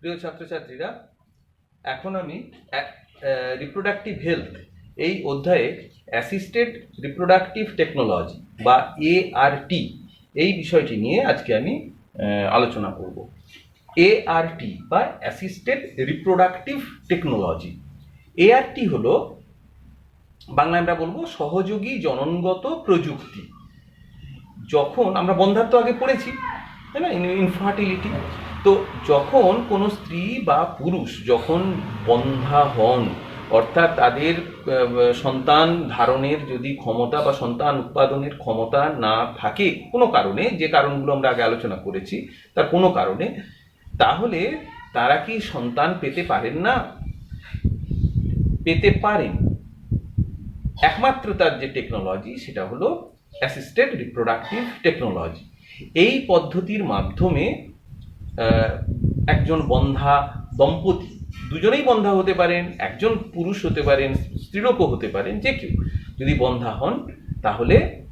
প্রিয় ছাত্রছাত্রীরা, এখন আমি রিপ্রোডাক্টিভ হেলথ এই অধ্যায়ে অ্যাসিস্টেড রিপ্রোডাক্টিভ টেকনোলজি বা এআরটি এই বিষয়টি নিয়ে আজকে আমি আলোচনা করব। এআরটি বা অ্যাসিস্টেড রিপ্রোডাক্টিভ টেকনোলজি এআরটি হলো, বাংলায় আমরা বলব সহযোগী জননগত প্রযুক্তি। যখন আমরা বন্ধাত্ব আগে পড়েছি, তাই না? ইনফার্টিলিটি তো যখন কোনো স্ত্রী বা পুরুষ যখন বন্ধা হন, অর্থাৎ তাদের সন্তান ধারণের যদি ক্ষমতা বা সন্তান উৎপাদনের ক্ষমতা না থাকে কোনো কারণে, যে কারণগুলো আমরা আগে আলোচনা করেছি, তার কোনো কারণে, তাহলে তারা কি সন্তান পেতে পারেন না? পেতে পারেন। একমাত্র তার যে টেকনোলজি সেটা হলো অ্যাসিস্টেড রিপ্রোডাক্টিভ টেকনোলজি এই পদ্ধতির মাধ্যমে একজন বন্ধা দম্পতি। দুজনেই বন্ধা হতে পারেন, একজন পুরুষ হতে পারেন, স্ত্রীলোকও হতে পারেন, যে কেউ। যদি বন্ধা হন, তাহলে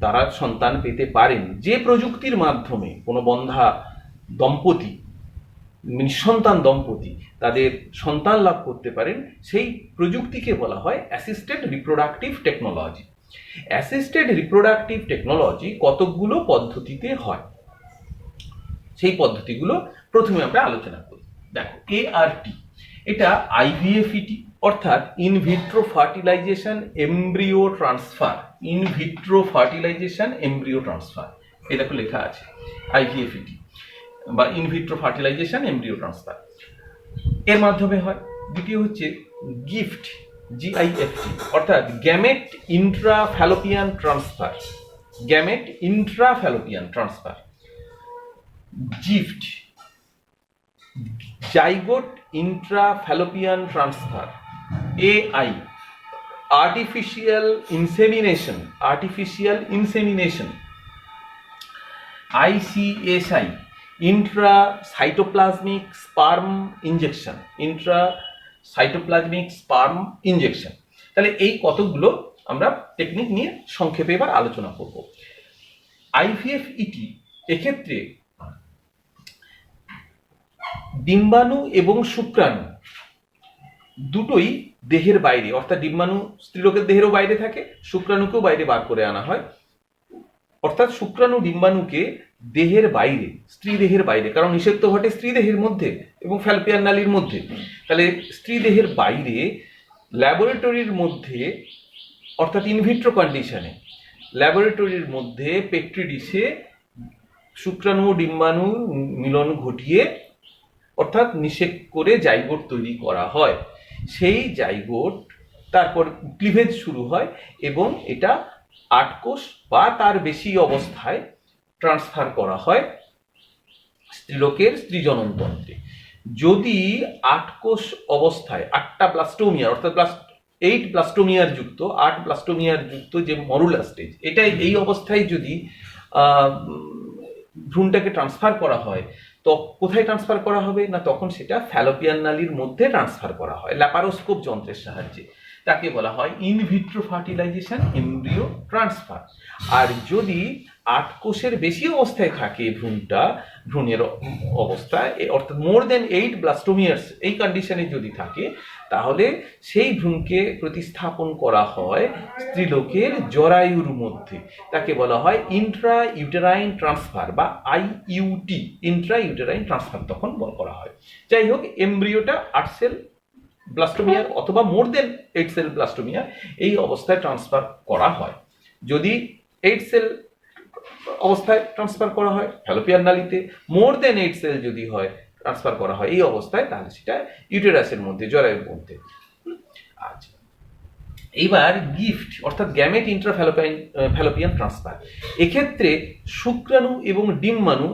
তারা সন্তান পেতে পারেন। যে প্রযুক্তির মাধ্যমে কোনো বন্ধা দম্পতি, নিঃসন্তান দম্পতি তাদের সন্তান লাভ করতে পারেন, সেই প্রযুক্তিকে বলা হয় assisted reproductive technology assisted reproductive technology কতকগুলো পদ্ধতিতে হয়? পদ্ধতিগুলো প্রথমে আমরা আলোচনা করি। দেখো এআরটি এটা আইভিএফইটি অর্থাৎ in vitro fertilisation embryo transfer in vitro fertilisation embryo transfer এই দেখো লেখা আছে আইভিএফইটি বা ইনভিট্রো ফার্টিলাইজেশন এমব্রিও ট্রান্সফার এর মাধ্যমে হয়, দ্বিতীয় হচ্ছে গিফট জিআইএফটি অর্থাৎ gamete intra fallopian transfer gamete intra fallopian transfer ZIFT zygote intra fallopian transfer AI artificial insemination artificial insemination ICSI intra cytoplasmic sperm injection intra cytoplasmic sperm injection তাহলে এই কতগুলো আমরা টেকনিক নিয়ে সংক্ষেপে এবার আলোচনা করব। আইভিএফ ইটি এক্ষেত্রে ডিম্বাণু এবং শুক্রাণু দুটোই দেহের বাইরে, অর্থাৎ ডিম্বাণু স্ত্রীলোকের দেহেরও বাইরে থাকে, শুক্রাণুকেও বাইরে বার করে আনা হয়। অর্থাৎ শুক্রাণু ডিম্বাণুকে দেহের বাইরে, স্ত্রী দেহের বাইরে, কারণ নিষেধ তো ঘটে স্ত্রী দেহের মধ্যে এবং ফ্যালপিয়ান নালীর মধ্যে। তাহলে স্ত্রী দেহের বাইরে ল্যাবরেটরির মধ্যে, অর্থাৎ ইনভিট্রো কন্ডিশনে ল্যাবরেটরির মধ্যে পেট্রি ডিশে শুক্রাণু ডিম্বাণু মিলন ঘটিয়ে অর্থাৎ নিষেক করে জাইগোট তৈরি করা হয়। সেই জাইগোট, তারপর ক্লিভেজ শুরু হয় এবং এটা আটকোষ বা তার বেশি অবস্থায় ট্রান্সফার করা হয় স্ত্রীলোকের স্ত্রীজননতন্ত্রে। যদি আটকোষ অবস্থায় আটটা ব্লাস্টোমিয়ার, অর্থাৎ ব্লাস্ট এইট ব্লাস্টোমিয়ার যুক্ত, আট ব্লাস্টোমিয়ার যুক্ত যে মরুলা স্টেজ এটাই এই অবস্থায় যদি ভ্রূণটাকে ট্রান্সফার করা হয় তো কোথায় ট্রান্সফার করা হবে? না তখন সেটা ফ্যালোপিয়ান নালির মধ্যে ট্রান্সফার করা হয়। ল্যাপারোস্কোপ যন্ত্রের সাহায্যে। তাকে বলা হয় in vitro fertilisation embryo transfer আর যদি আট কোষের বেশি অবস্থায় থাকে ভ্রূণটা, ভ্রূণের অ- অবস্থায় এ- অর্থাৎ মোর দেন এইট ব্লাস্টোমিয়ার্স এই কন্ডিশনে যদি থাকে, তাহলে সেই ভ্রূণকে প্রতিস্থাপন করা হয় স্ত্রীলোকের জরায়ুর মধ্যে। তাকে বলা হয় ইন্ট্রা ইউটেরাইন ট্রান্সফার বা আইইউটি ইন্ট্রা ইউটেরাইন ট্রান্সফার তখন বল করা হয়। যাই হোক এমব্রিওটা আট সেল ব্লাস্টোমিয়ার অথবা মোর দেন এইট সেল ব্লাস্টোমিয়ার এই অবস্থায় ট্রান্সফার করা হয়। যদি এইট সেল অবস্থায় ট্রান্সফার করা হয় ফ্যালোপিয়ান নালিতে। মোর দেন এইট সেল যদি হয় ট্রান্সফার করা হয়, এই অবস্থায়, তাহলে সেটা ইউটেরাসের মধ্যে, জরায়ুর মধ্যে। আচ্ছা। এইবার গিফট অর্থাৎ গ্যামেট ইন্ট্রাফ্যালোপিয়ান ফ্যালোপিয়ান ট্রান্সফার এক্ষেত্রে শুক্রাণু এবং ডিম্বাণু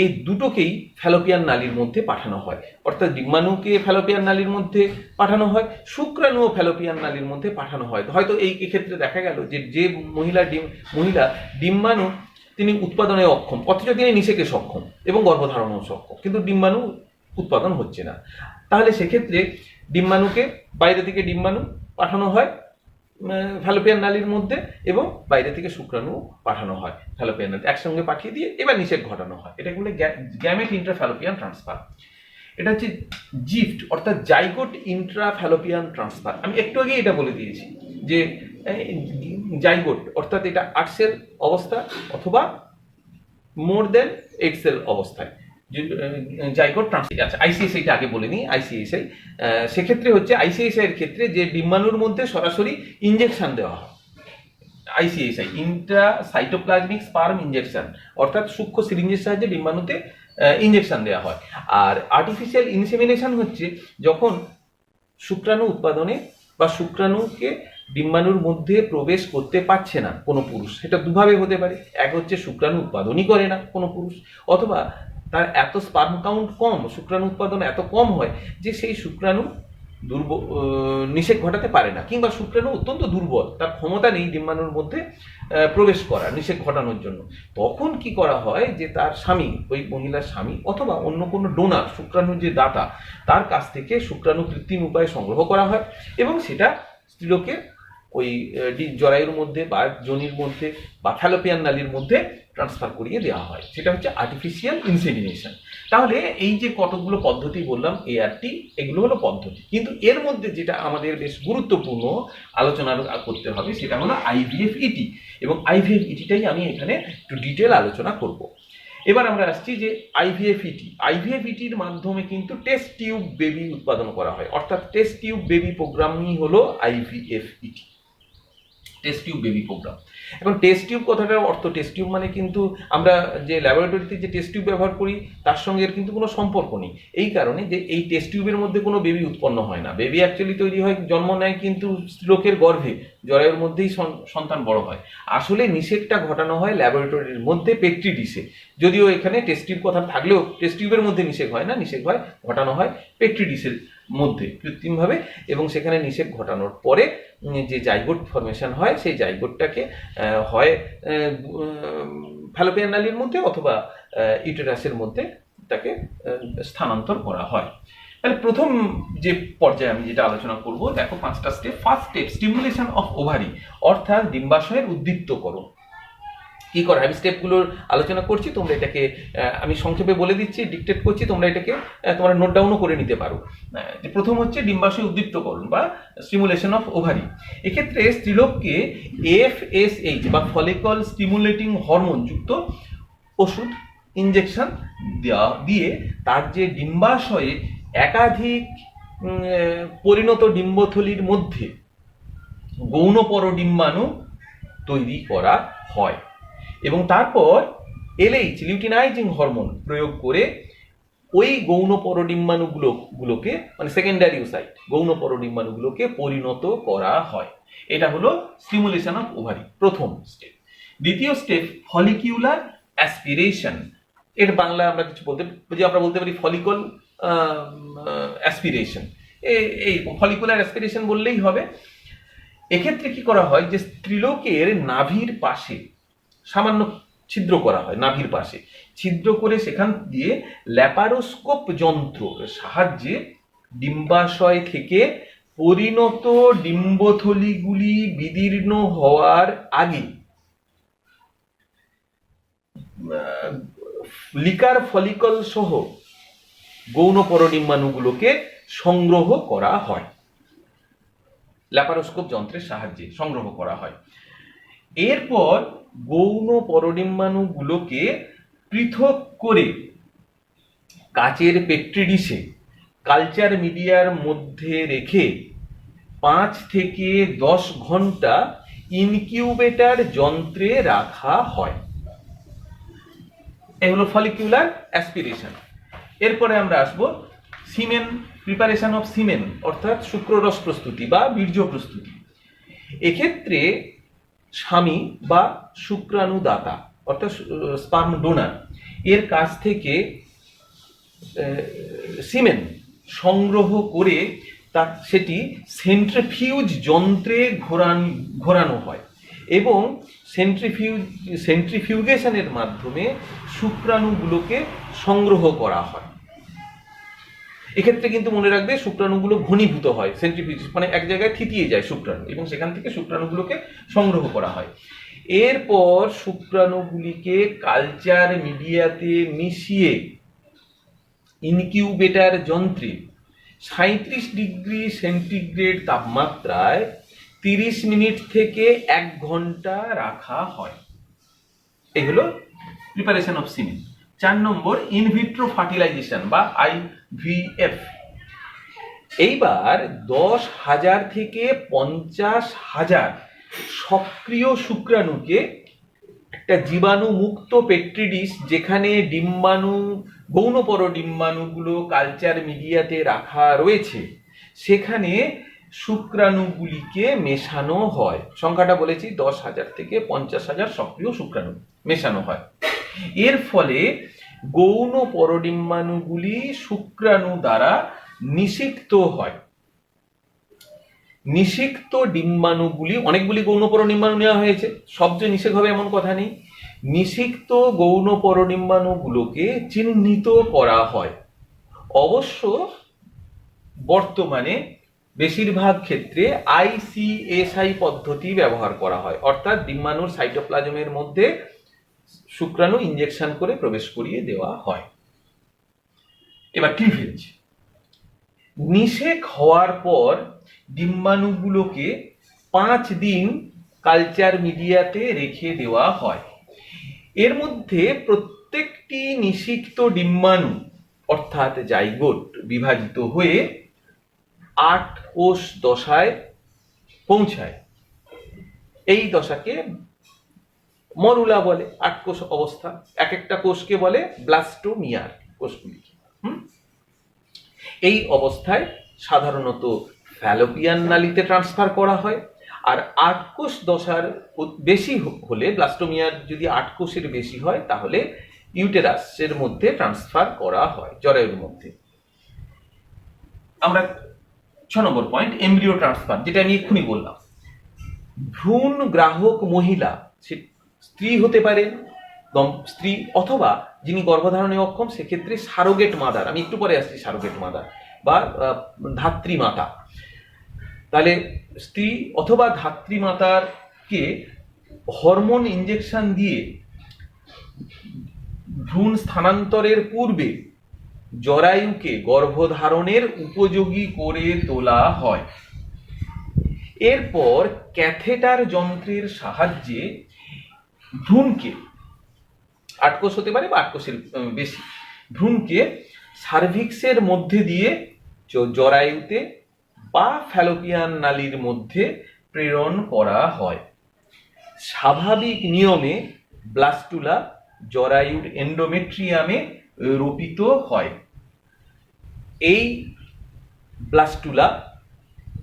এই দুটোকেই ফ্যালোপিয়ান নালীর মধ্যে পাঠানো হয়। অর্থাৎ ডিম্বাণুকে ফ্যালোপিয়ান নালীর মধ্যে পাঠানো হয় শুক্রাণু ও ফ্যালোপিয়ান নালীর মধ্যে পাঠানো হয়। হয়তো এই ক্ষেত্রে দেখা গেল যে যে মহিলা ডিম, মহিলা ডিম্বাণু তিনি উৎপাদনে অক্ষম, অথচ তিনি নিষেকে সক্ষম এবং গর্ভধারণও সক্ষম। কিন্তু ডিম্বাণু উৎপাদন হচ্ছে না। তাহলে সেক্ষেত্রে ডিম্বাণুকে বাইরে থেকে ডিম্বাণু পাঠানো হয় ফ্যালোপিয়ান নালীর মধ্যে এবং বাইরে থেকে শুক্রাণু পাঠানো হয় ফ্যালোপিয়ান নালী। একসঙ্গে পাঠিয়ে দিয়ে এবার নিষেক ঘটানো হয়। এটা বলে গ্যামেট ইন্টারফ্যালোপিয়ান ট্রান্সফার। এটা হচ্ছে জিফট, অর্থাৎ জাইগোট ইন্ট্রা ফ্যালোপিয়ান ট্রান্সফার। আমি একটু আগে এটা বলে দিয়েছি যে জাইগোট অর্থাৎ এটা আট সেল অবস্থা অথবা মোর দেন এইট সেল অবস্থায়। জাইগোট ট্রান্সফার আচ্ছা আইসিএসআই টা আগে বলে নিই আইসিএসআই সেক্ষেত্রে হচ্ছে আইসিএসআই এর ক্ষেত্রে যে ডিম্বাণুর মধ্যে সরাসরি ইঞ্জেকশন দেওয়া হয়। ICSI intra cytoplasmic sperm injection অর্থাৎ সূক্ষ্ম সিরিঞ্জের সাহায্যে ডিম্বাণুতে ইঞ্জেকশন দেওয়া হয়। আর আর্টিফিশিয়াল ইনসেমিনেশন হচ্ছে যখন শুক্রাণু উৎপাদনে বা শুক্রাণুকে ডিম্বাণুর মধ্যে প্রবেশ করতে পারছে না কোনো পুরুষ। সেটা দুভাবে হতে পারে। এক হচ্ছে শুক্রাণু উৎপাদনই করে না কোনো পুরুষ, অথবা তার এত স্পার্ম কাউন্ট কম, শুক্রাণু উৎপাদন এত কম হয় যে সেই শুক্রাণু দুর্ব নিষেক ঘটাতে পারে না, কিংবা শুক্রাণু অত্যন্ত দুর্বল, তার ক্ষমতা নেই ডিম্বাণুর মধ্যে প্রবেশ করা নিষেক ঘটানোর জন্য। তখন কি করা হয় যে তার স্বামী, ওই মহিলার স্বামী, অথবা অন্য কোনো ডোনার শুক্রাণুর যে দাতা, তার কাছ থেকে শুক্রাণু কৃত্রিম উপায়ে সংগ্রহ করা হয় এবং সেটা স্ত্রীলোকের ওই জরায়ুর মধ্যে বা যোনির মধ্যে বা ফ্যালোপিয়ান নালীর মধ্যে ট্রান্সফার করিয়ে দেওয়া হয়। সেটা হচ্ছে আর্টিফিশিয়াল ইনসেমিনেশন তাহলে এই যে কতগুলো পদ্ধতি বললাম এআরটি এগুলো হলো পদ্ধতি। কিন্তু এর মধ্যে যেটা আমাদের বেশ গুরুত্বপূর্ণ আলোচনা করতে হবে, সেটা হলো আইভিএফ ইটি E এবং আইভিএফ ইটিটাই আমি এখানে একটু ডিটেল আলোচনা করব। এবার আমরা আসছি যে আইভিএফ ইটি আইভিএফ ইটির মাধ্যমে কিন্তু টেস্ট টিউব বেবি উৎপাদন করা হয়। অর্থাৎ টেস্ট টিউব বেবি প্রোগ্রামই হলো IVF ET test tube baby programme এখন টেস্ট টিউব কথাটার অর্থ টেস্ট টিউব মানে কিন্তু আমরা যে ল্যাবরেটরিতে যে টেস্ট টিউব ব্যবহার করি, তার সঙ্গে এর কিন্তু কোনো সম্পর্ক নেই। এই কারণে যে এই টেস্ট টিউবের মধ্যে কোনো বেবি উৎপন্ন হয় না। বেবি অ্যাকচুয়ালি তৈরি হয়, জন্ম নেয় কিন্তু লোকের গর্ভে, জরায়ুর মধ্যেই সন্তান বড় হয়। আসলে নিষেকটা ঘটানো হয় ল্যাবরেটরির মধ্যে পেট্রি ডিসে যদিও এখানে টেস্ট টিউব কথা থাকলেও টেস্ট টিউবের মধ্যে নিষেক হয় না নিষেক হয়, ঘটানো হয় পেট্রি ডিসের মধ্যে কৃত্রিমভাবে এবং সেখানে নিষেক ঘটানোর পরে যে জাইগোট ফরমেশন হয়, সেই জাইগোটটাকে হয় ফ্যালোপিয়ান নালীর মধ্যে অথবা ইউটেরাসের মধ্যে তাকে স্থানান্তর করা হয়। তাহলে প্রথম যে পর্যায়ে আমি যেটা আলোচনা করব, দেখো পাঁচটা step first step stimulation of ovary অর্থাৎ ডিম্বাশয়ের উদ্দীপ্তকরণ। কি করা আমি স্টেপগুলোর আলোচনা করছি, তোমরা এটাকে আমি সংক্ষেপে বলে দিচ্ছি ডিকটেট করছি, তোমরা এটাকে তোমরা নোট ডাউনও করে নিতে পারো। প্রথম হচ্ছে ডিম্বাশয় উদ্দীপ্তকরণ বা স্টিমুলেশন অফ ওভারি এক্ষেত্রে স্ত্রীলোককে এফএসএইচ বা ফলিকল স্টিমুলেটিং হরমোন যুক্ত ওষুধ ইনজেকশন দেওয়া, দিয়ে তার যে ডিম্বাশয়ে একাধিক পরিণত ডিম্বথলির মধ্যে গৌণপর ডিম্বাণু তৈরি করা হয়। এবং তারপর এলএইচ লিউটিনাইজিং হরমোন প্রয়োগ করে ওই গৌণ পরডিম্বাণুগুলো গুলোকে মানে সেকেন্ডারি সাইট গৌণ পরডিম্বাণুগুলোকে পরিণত করা হয়। এটা হলো স্টিমুলেশন অফ ওভারি প্রথম স্টেপ দ্বিতীয় স্টেপ ফলিকিউলার অ্যাসপিরেশন এর বাংলা আমরা কিছু বলতে, যে আমরা বলতে পারি ফলিকল অ্যাসপিরেশন এই ফলিকুলার অ্যাসপিরেশন বললেই হবে। এক্ষেত্রে কি করা হয় যে স্ত্রীলোকের নাভির পাশে সামান্য ছিদ্র করা হয় নাভির পাশে। ছিদ্র করে সেখান দিয়ে ল্যাপারোস্কোপ যন্ত্র সাহায্যে ডিম্বাশয় থেকে পরিণত ডিম্বথলিগুলি বিদীর্ণ হওয়ার আগে লিকার ফলিকল সহ গৌণ পরডিম্বাণুগুলোকে সংগ্রহ করা হয়। ল্যাপারোস্কোপ যন্ত্রের সাহায্যে সংগ্রহ করা হয়। এরপর গৌণ পরডিম্বাণুগুলোকে পৃথক করে কাচের পেট্রি ডিশে কালচার মিডিয়ার মধ্যে রেখে পাঁচ থেকে দশ ঘণ্টা ইনকিউবেটার যন্ত্রে রাখা হয়। এই হলো ফলিকিউলার অ্যাসপিরেশন এরপরে আমরা আসব সিমেন প্রিপারেশন অফ সিমেন অর্থাৎ শুক্ররস প্রস্তুতি বা বীর্য প্রস্তুতি। এক্ষেত্রে স্বামী বা শুক্রাণুদাতা, অর্থাৎ স্পার্ম ডোনার। এর কাছ থেকে সিমেন সংগ্রহ করে তা, সেটি সেন্ট্রিফিউজ যন্ত্রে ঘোরান, ঘোরানো হয় এবং সেন্ট্রিফিউজ, সেন্ট্রিফিউগেশনের মাধ্যমে শুক্রাণুগুলোকে সংগ্রহ করা হয়। এক্ষেত্রে কিন্তু মনে রাখবে শুক্রাণুগুলো ঘনীভূত হয় সেন্ট্রিফিউজ মানে এক জায়গায় থিতিয়ে যায় শুক্রাণু এবং সেখান থেকে শুক্রাণুগুলোকে সংগ্রহ করা হয়। এরপর শুক্রাণুগুলিকে কালচার মিডিয়াতে মিশিয়ে ইনকিউবেটার যন্ত্রে সাঁত্রিশ ডিগ্রি সেন্টিগ্রেড তাপমাত্রায় তিরিশ মিনিট থেকে এক ঘণ্টা রাখা হয়। এগুলো প্রিপারেশন অফ সিমেন চার নম্বর ইনভিট্রো ফার্টিলাইজেশন বা আইভিএফ এইবার দশ হাজার থেকে পঞ্চাশ হাজার সক্রিয় শুক্রাণুকে একটা জীবাণু মুক্ত পেট্রিডিস যেখানে ডিম্বাণু, গৌণপর ডিম্বাণুগুলো কালচার মিডিয়াতে রাখা রয়েছে, সেখানে শুক্রাণুগুলিকে মেশানো হয়। সংখ্যাটা বলেছি, দশ হাজার থেকে পঞ্চাশ হাজার সক্রিয় শুক্রাণু মেশানো হয়। এর ফলে গৌণ পরডিম্বাণুগুলি শুক্রাণু দ্বারা নিষিক্ত হয়। নিষিক্ত ডিম্বাণুগুলি, অনেকগুলি গৌণ পরডিম্বাণু নেওয়া হয়েছে। সব যে নিষেক হবে এমন কথা নেই। নিষিক্ত গৌণ পরডিম্বাণুগুলোকে চিহ্নিত করা হয়। অবশ্য বর্তমানে বেশিরভাগ ক্ষেত্রে আইসিএসআই পদ্ধতি ব্যবহার করা হয়। অর্থাৎ ডিম্বাণুর সাইটোপ্লাজমের মধ্যে শুক্রাণু ইঞ্জেকশন করে প্রবেশ করিয়ে দেওয়া হয়। এবার ক্লিভেজ নিষেক হওয়ার পর ডিম্বাণুগুলোকে পাঁচ দিন কালচার মিডিয়াতে রেখে দেওয়া হয়। এর মধ্যে প্রত্যেকটি নিষিক্ত ডিম্বাণু, অর্থাৎ জাইগোট, বিভাজিত হয়ে আট কোষ দশায় পৌঁছায়। এই দশাকে মরুলা বলে আট কোষ অবস্থা এক একটা কোষকে বলে ব্লাস্টোমিয়ার কোষগুলিকে হুম? এই অবস্থায় সাধারণত ফ্যালোপিয়ান নালিতে ট্রান্সফার করা হয় আর আট কোষ দশার বেশি হলে ব্লাস্টোমিয়ার যদি আট কোষের বেশি হয় তাহলে ইউটেরাসের মধ্যে ট্রান্সফার করা হয় জরায়ুর মধ্যে। আমরা ছ নম্বর পয়েন্ট, এমব্রিও ট্রান্সফার, যেটা আমি এক্ষুনি বললাম। ভ্রূণ গ্রাহক মহিলা স্ত্রী হতে পারে স্ত্রী অথবা যিনি গর্ভধারণে অক্ষম, সেক্ষেত্রে সারোগেট মাদার। আমি একটু পরে আসছি, সারোগেট মাদার বা ধাত্রী মাতা। তাহলে স্ত্রী অথবা ধাত্রী মাতারকে হরমোন ইঞ্জেকশন দিয়ে ভ্রূণ স্থানান্তরের পূর্বে জরায়ুকে গর্ভধারণের উপযোগী করে তোলা হয়। এরপর ক্যাথেটার যন্ত্রের সাহায্যে ভ্রূণকে আটকোষ হতে পারে বা আটকোষের বেশি ভ্রূণকে সার্ভিক্সের মধ্যে দিয়ে জরায়ুতে বা ফ্যালোপিয়ান নালীর মধ্যে প্রেরণ করা হয়। স্বাভাবিক নিয়মে ব্লাস্টুলা জরায়ুর এন্ডোমেট্রিয়ামে রোপিত হয়। এই ব্লাস্টুলা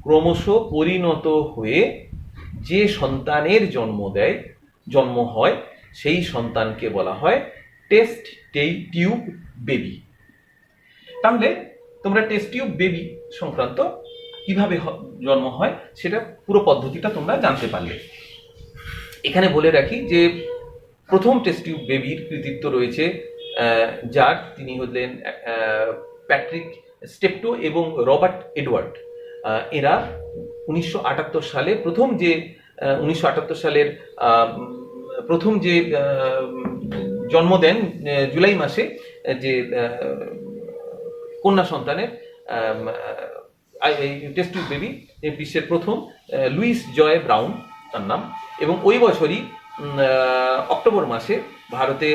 ক্রমশ পরিণত হয়ে যে সন্তানের জন্ম দেয় জন্ম হয়, সেই সন্তানকে বলা হয় টেস্ট টিউব বেবি। তাহলে তোমরা টেস্ট টিউব বেবি সংক্রান্ত কীভাবে জন্ম হয়, সেটা পুরো পদ্ধতিটা তোমরা জানতে পারলে। এখানে বলে রাখি যে প্রথম টেস্ট টিউব বেবির কৃতিত্ব রয়েছে যার তিনি হলেন প্যাট্রিক স্টেপটো এবং রবার্ট এডওয়ার্ড। এরা উনিশশো আটাত্তর সালে প্রথম যে উনিশশো আটাত্তর সালের প্রথম যে জন্ম দেন জুলাই মাসে যে কন্যা সন্তানের টেস্ট বেবি বিশ্বের প্রথম লুইস জয় ব্রাউন তার নাম। এবং ওই বছরই অক্টোবর মাসে ভারতে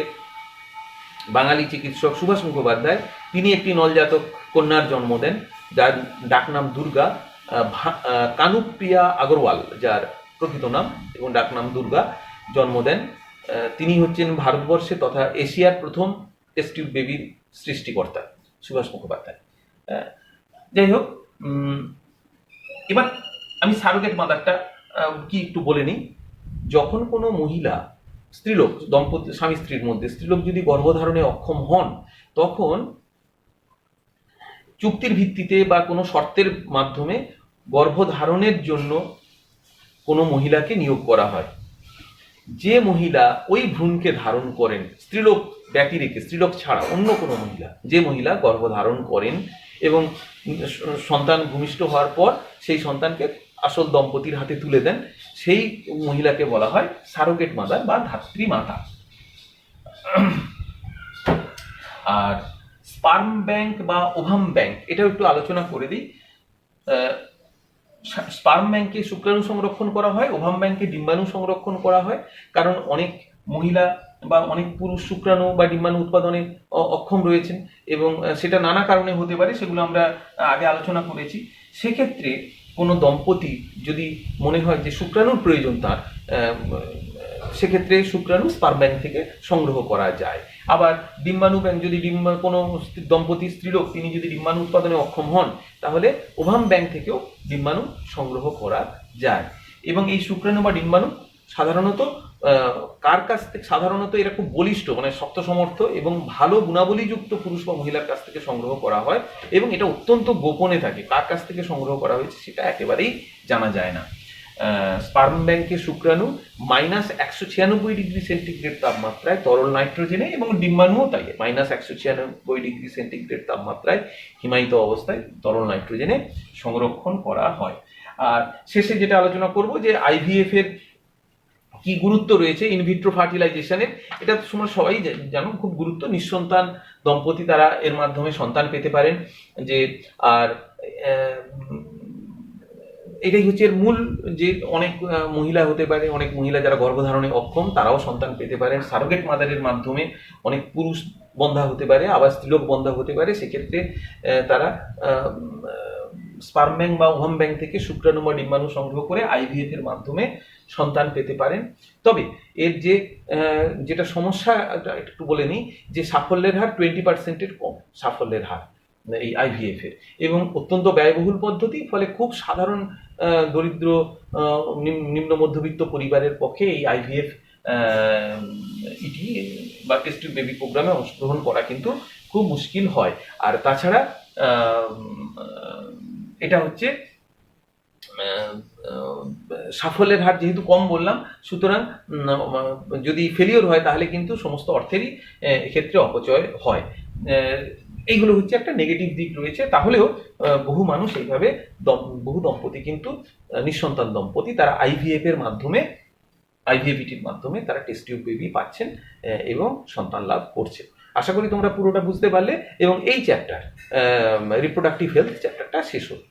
বাঙালি চিকিৎসক সুভাষ মুখোপাধ্যায়, তিনি একটি নলজাতক কন্যার জন্ম দেন, যার ডাকনাম দুর্গা কানুপ্রিয়া আগরওয়াল, যার প্রকৃত নাম এবং ডাকনাম দুর্গা, জন্ম দেন তিনি হচ্ছেন ভারতবর্ষে তথা এশিয়ার প্রথম টেস্ট টিউব বেবির সৃষ্টিকর্তা সুভাষ মুখোপাধ্যায়। যাই হোক এবার আমি সারোগেট মাদারটা কি একটু বলে নিই। যখন কোনো মহিলা স্ত্রীলোক, দম্পতি, স্বামী স্ত্রীর মধ্যে স্ত্রীলোক যদি গর্ভধারণে অক্ষম হন, তখন চুক্তির ভিত্তিতে বা কোনো শর্তের মাধ্যমে গর্ভধারণের জন্য কোনো মহিলাকে নিয়োগ করা হয়। যে মহিলা ওই ভ্রূণকে ধারণ করেন, স্ত্রীলোক ব্যতি রেখে স্ত্রীলোক ছাড়া অন্য কোনো মহিলা, যে মহিলা গর্ভধারণ করেন এবং সন্তান ভূমিষ্ঠ হওয়ার পর সেই সন্তানকে আসল দম্পতির হাতে তুলে দেন, সেই মহিলাকে বলা হয় সারোগেট মাতা বা ধাত্রী মাতা। আর স্পার্ম ব্যাংক বা ওভাম ব্যাংক, এটাও একটু আলোচনা করে দিই। স্পার্ম ব্যাংকে শুক্রাণু সংরক্ষণ করা হয়, ওভাম ব্যাংকে ডিম্বাণু সংরক্ষণ করা হয়, কারণ অনেক মহিলা বা অনেক পুরুষ শুক্রাণু বা ডিম্বাণু উৎপাদনে অক্ষম রয়েছেন এবং সেটা নানা কারণে হতে পারে, সেগুলো আমরা আগে আলোচনা করেছি। সেক্ষেত্রে কোনো দম্পতি যদি মনে হয় যে শুক্রাণুর প্রয়োজন তার সেক্ষেত্রে শুক্রাণু স্পার্ম ব্যাংক থেকে সংগ্রহ করা যায়। আবার ডিম্বাণু ব্যাংক যদি ডিম্বা কোনো দম্পতি স্ত্রীলোক তিনি যদি ডিম্বাণু উৎপাদনে অক্ষম হন, তাহলে ওভাম ব্যাংক থেকেও ডিম্বাণু সংগ্রহ করা যায়। এবং এই শুক্রাণু বা ডিম্বাণু সাধারণত কার কাছ থেকে সাধারণত এরা খুব বলিষ্ঠ মানে শক্ত সমর্থ এবং ভালো গুণাবলীযুক্ত পুরুষ বা মহিলার কাছ থেকে সংগ্রহ করা হয় এবং এটা অত্যন্ত গোপনে থাকে। কার কাছ থেকে সংগ্রহ করা হয়েছে সেটা একেবারেই জানা যায় না। স্পার্ম ব্যাংকে শুক্রাণু মাইনাস একশো ছিয়ানব্বই ডিগ্রি সেন্টিগ্রেড তাপমাত্রায়, তরল নাইট্রোজেনে এবং ডিম্বাণুও তাই মাইনাস একশো ছিয়ানব্বই ডিগ্রি সেন্টিগ্রেড তাপমাত্রায় হিমায়িত অবস্থায় তরল নাইট্রোজেনে সংরক্ষণ করা হয়। আর শেষে যেটা আলোচনা করব যে আইভিএফ এর কি গুরুত্ব রয়েছে ইনভিট্রো ফার্টিলাইজেশনের এটা তোমরা সবাই জানো, খুব গুরুত্ব, নিঃসন্তান দম্পতি তারা এর মাধ্যমে সন্তান পেতে পারেন। যে, আর এটাই হচ্ছে এর মূল যে অনেক মহিলা হতে পারে, অনেক মহিলা যারা গর্ভধারণে অক্ষম, তারাও সন্তান পেতে পারেন। সারোগেট মাদারের মাধ্যমে অনেক পুরুষ বন্ধা হতে পারে, আবার স্ত্রীলোক বন্ধা হতে পারে। সেক্ষেত্রে তারা স্পার্ম ব্যাংক বা ওহম ব্যাংক থেকে শুক্রাণু বা ডিম্বাণু সংগ্রহ করে আইভিএফ এর মাধ্যমে সন্তান পেতে পারেন। তবে এর যে যেটা সমস্যা একটু বলে নিই, যে সাফল্যের হার টোয়েন্টি পার্সেন্টের কম, সাফল্যের হার। এই আইভিএফ এর। এবং অত্যন্ত ব্যয়বহুল পদ্ধতি ফলে খুব সাধারণ দরিদ্র নিম্ন মধ্যবিত্ত পরিবারের পক্ষে এই আইভিএফ ইটি বা টেস্ট বেবি প্রোগ্রামে অংশগ্রহণ করা কিন্তু খুব মুশকিল হয়। আর তাছাড়া এটা হচ্ছে সাফল্যের হার যেহেতু কম বললাম সুতরাং যদি ফেলিওর হয় তাহলে কিন্তু সমস্ত অর্থেরই আহ, এক্ষেত্রে অপচয় হয়। এইগুলো হচ্ছে একটা নেগেটিভ দিক রয়েছে। তাহলেও বহু মানুষ এইভাবে বহু দম্পতি কিন্তু নিঃসন্তান দম্পতি, তারা আইভিএফ এর মাধ্যমে আইভিএফিটির মাধ্যমে তারা টেস্ট টিউব বেবি পাচ্ছেন এবং সন্তান লাভ করছে। আশা করি তোমরা পুরোটা বুঝতে পারলে, এবং এই চ্যাপ্টার রিপ্রোডাক্টিভ হেলথ চ্যাপ্টারটা শেষ হলো।